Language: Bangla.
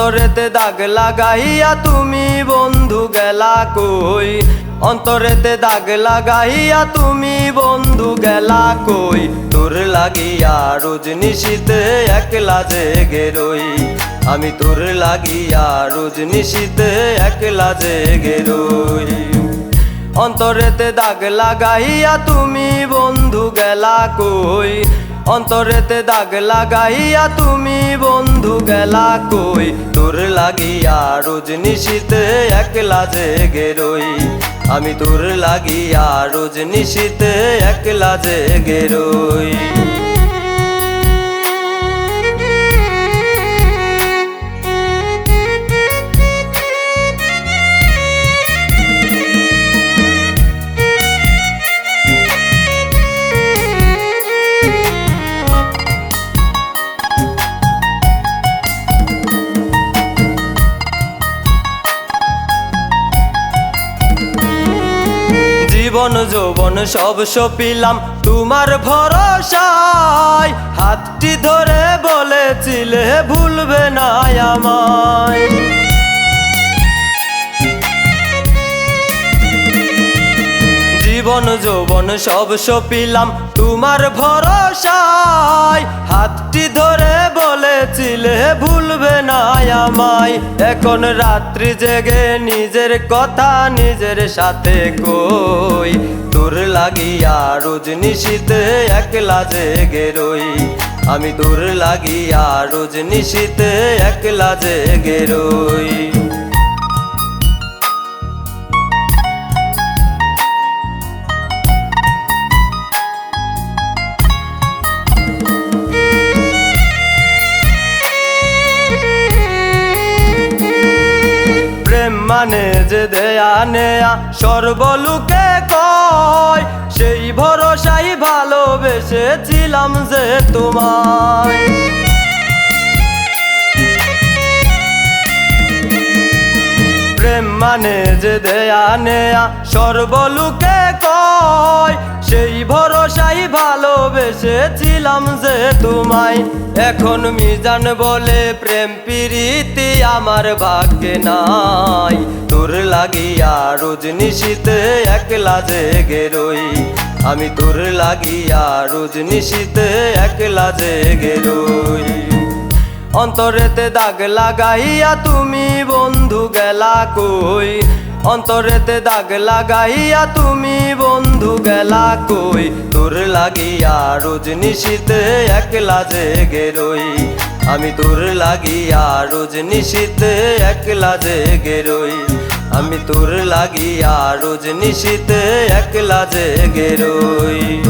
অন্তরেতে দাগ লাগাইয়া তুমি বন্ধু গেলা কই? অন্তরেতে দাগ লাগাইয়া তুমি বন্ধু গেলা কই? তোর লাগিয়া রোজ নিশীতে একলা জেগে রই। আমি তোর লাগিয়া রোজ নিশীতে একলা জেগে রই। অন্তরেতে দাগ লাগাইয়া তুমি বন্ধু গেলা কই? অন্তরেতে দাগ লাগাইয়া তুমি বন্ধু গেলা কই? তোর লাগিয়া রোজ নিশিতে একলা জেগে রই। আমি তোর লাগিয়া রোজ নিশিতে একলা জেগে রই। জীবন যৌবন সব সপিলাম। তোমার ভরসায় হাতটি ধরে বলেছিলে ভুলবে না আমায়। জীবন, যৌবন সব সপিলাম। তোমার ভরসায় হাতটি ধরে বলেছিলে, ভুলবে না আমায়। এখন রাত্রি জেগে নিজের কথা নিজের সাথে কই। তোর লাগিয়া রোজ নিশীতে একলা জেগে রই। আমি তোর লাগিয়া রোজ নিশীতে একলা জেগে রই। মানে যে দেয়া নেয়া সর্বলোকে কয় সেই ভরসাই ভালোবেসেছিলাম যে তোমায়। মানে যে দেয়া নেয়া সর্বলোকে কয়, সেই ভরসাই ভালোবেসেছিলাম যে তোমায়। এখন মিজান বলে প্রেম প্রীতি আমার ভাগ্যে নাই। তোর লাগিয়া রোজ নিশীতে একলা জেগে রই। আমি তোর লাগিয়া রোজ নিশীতে একলা জেগে রই। অন্তরেতে দাগ লাগাইয়া তুমি বন্ধু গেলা কই? অন্তরেতে দাগ লাগাইয়া তুমি বন্ধু গেলা কই? তোর লাগিয়া রোজ নিশীতে একলা জেগে রই। আমি তোর লাগিয়া রোজ নিশীতে একলা জেগে রই। আমি তোর লাগিয়া রোজ নিশীতে একলা জেগে রই।